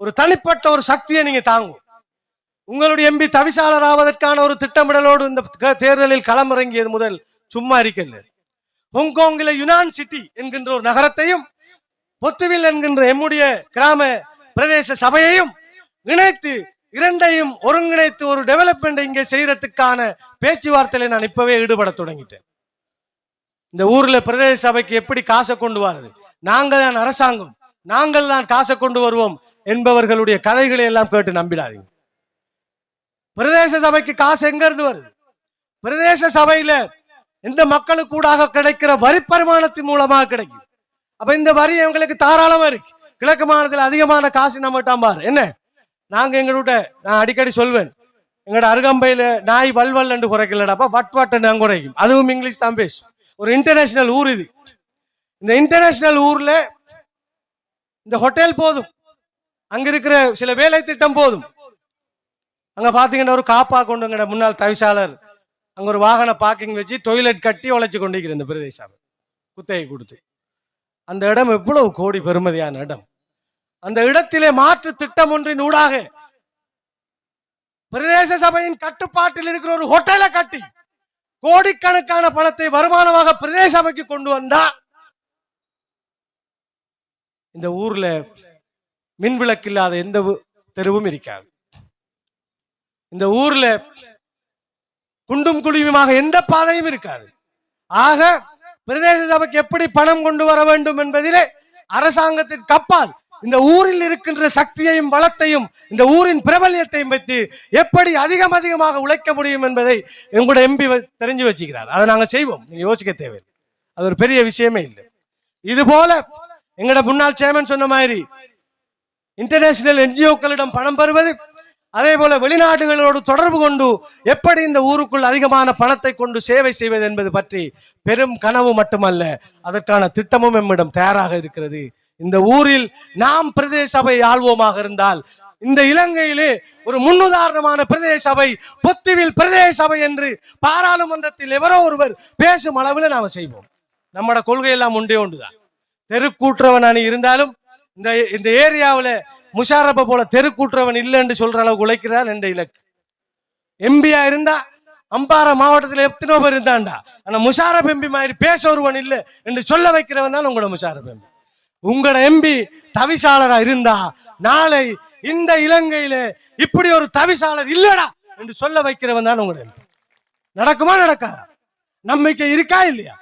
ஒரு தனிப்பட்ட ஒரு சக்தியை நீங்க தாங்கும். உங்களுடைய எம்பி தவிசாளர் ஆவதற்கான ஒரு திட்டமிடலோடு இந்த க- தேர்தலில் களமிறங்கியது முதல் சும்மா இருக்கல ஹாங்காங்கில யுனான் சிட்டி என்கின்ற ஒரு நகரத்தையும் பொத்துவில் என்கின்ற எம்முடைய கிராம பிரதேச சபையையும் இணைத்து இரண்டையும் ஒருங்கிணைத்து ஒரு டெவலப்மெண்ட் இங்கே செய்யறதுக்கான பேச்சுவார்த்தையில நான் இப்பவே ஈடுபட தொடங்கிட்டேன். இந்த ஊர்ல பிரதேச சபைக்கு எப்படி காசை கொண்டு வர்றது? நாங்கள் தான் அரசாங்கம். நாங்கள் தான் காசை கொண்டு வருவோம். என்பவர்களுடைய கதைகளை எல்லாம் கேட்டு நம்பிடாதீங்க. பிரதேச சபைக்கு காசு எங்க இருந்து வருது? பிரதேச சபையில இந்த மக்களுக்கு கூடாக கிடைக்கிற வரி பரிமாணத்தின் மூலமாக கிடைக்கும் அப்ப இந்த வரி எங்களுக்கு தாராளமா இருக்கு. கிழக்கு மாநிலத்தில் அதிகமான காசு நம்மகிட்ட பாரு. என்ன? நாங்க எங்களோட நான் அடிக்கடி சொல்வேன். எங்களோட அருகம்பையில நாய் வல்வல் என்று குறைக்கலடாப்பா வட் பட்டன் குறைக்கும். அதுவும் இங்கிலீஷ் தான் பேசும். ஒரு இன்டர்நேஷனல் ஊர் இது. இந்த இன்டர்நேஷனல் ஊர்ல இந்த ஹோட்டல் போதும். அங்க இருக்கிற சில வேலை திட்டம் போதும். அங்க பாத்தீங்கன்னா ஒரு காப்பா கொண்டு முன்னாள் தவிசாளர் அங்க ஒரு வாகன பார்க்கிங் வச்சு டொய்லெட் கட்டி உழைச்சு கொண்டிருக்கிற இந்த பிரதேசம். குத்தகை கொடுத்து. அந்த இடம் எவ்வளவு கோடி பெருமதியான இடம். அந்த இடத்திலே மாற்று திட்டம் ஒன்றின் ஊடாக பிரதேச சபையின் கட்டுப்பாட்டில் இருக்கிற ஒரு ஹோட்டலை கட்டி கோடிக்கணக்கான பணத்தை வருமானமாக பிரதேச சபைக்கு கொண்டு வந்தா இந்த ஊர்ல மின் விளக்கு இல்லாத எந்த தெருவும் இருக்காது. இந்த ஊர்ல குண்டும் குழியுமாக எந்த பாதையும் இருக்காது. ஆக பிரதேச சபைக்கு எப்படி பணம் கொண்டு வர வேண்டும் என்பதிலே அரசாங்கத்திற்கு அப்பால் இந்த ஊரில் இருக்கின்ற சக்தியையும் வளத்தையும் இந்த ஊரின் பிரபல்யத்தையும் வைத்து எப்படி அதிகம் அதிகமாக உழைக்க முடியும் என்பதை எங்களோட எம்பி தெரிஞ்சு வச்சுக்கிறார். அதை நாங்க செய்வோம். நீங்க யோசிக்க தேவையில்லை. அது ஒரு பெரிய விஷயமே இல்லை. இது போல எங்களோட முன்னாள் சேர்மன் சொன்ன மாதிரி இன்டர்நேஷனல் என்ஜிஓக்களிடம் பணம் பெறுவது அதே போல வெளிநாடுகளோடு தொடர்பு கொண்டு எப்படி இந்த ஊருக்குள் அதிகமான பணத்தை கொண்டு சேவை செய்வது என்பது பற்றி பெரும் கனவு மட்டுமல்ல அதற்கான திட்டமும் எம்மிடம் தயாராக இருக்கிறது. இந்த ஊரில் நாம் பிரதேச சபை ஆள்வோமாக இருந்தால் இந்த இலங்கையிலே ஒரு முன்னுதாரணமான பிரதேச சபை பொத்துவில் பிரதேச சபை என்று பாராளுமன்றத்தில் எவரோ ஒருவர் பேசும் அளவில் நாம் செய்வோம். நம்மட கொள்கை எல்லாம் உண்டே ஒன்றுதான். தெருக்கூற்றவன் அணி இருந்தாலும் இந்த இந்த ஏரியாவில் முஷாரப்ப போல தெருக்கூட்டுறவன் இல்லைன்னு சொல்ற அளவுக்கு உழைக்கிறான் என்ற இலக்கு. எம்பியா இருந்தா அம்பாறை மாவட்டத்தில் எத்தனோ பேர் இருந்தான்டா ஆனால் முஷாரப் எம்பி மாதிரி பேச ஒருவன் இல்லை என்று சொல்ல வைக்கிறவன் தான் உங்களோட முஷாரப் எம்பி. உங்களோட எம்பி தவிசாளராக இருந்தா நாளை இந்த இலங்கையில இப்படி ஒரு தவிசாளர் இல்லடா என்று சொல்ல வைக்கிறவன் தான் உங்களோட எம்பி. நடக்குமா நடக்காதா? நம்பிக்கை இருக்கா இல்லையா?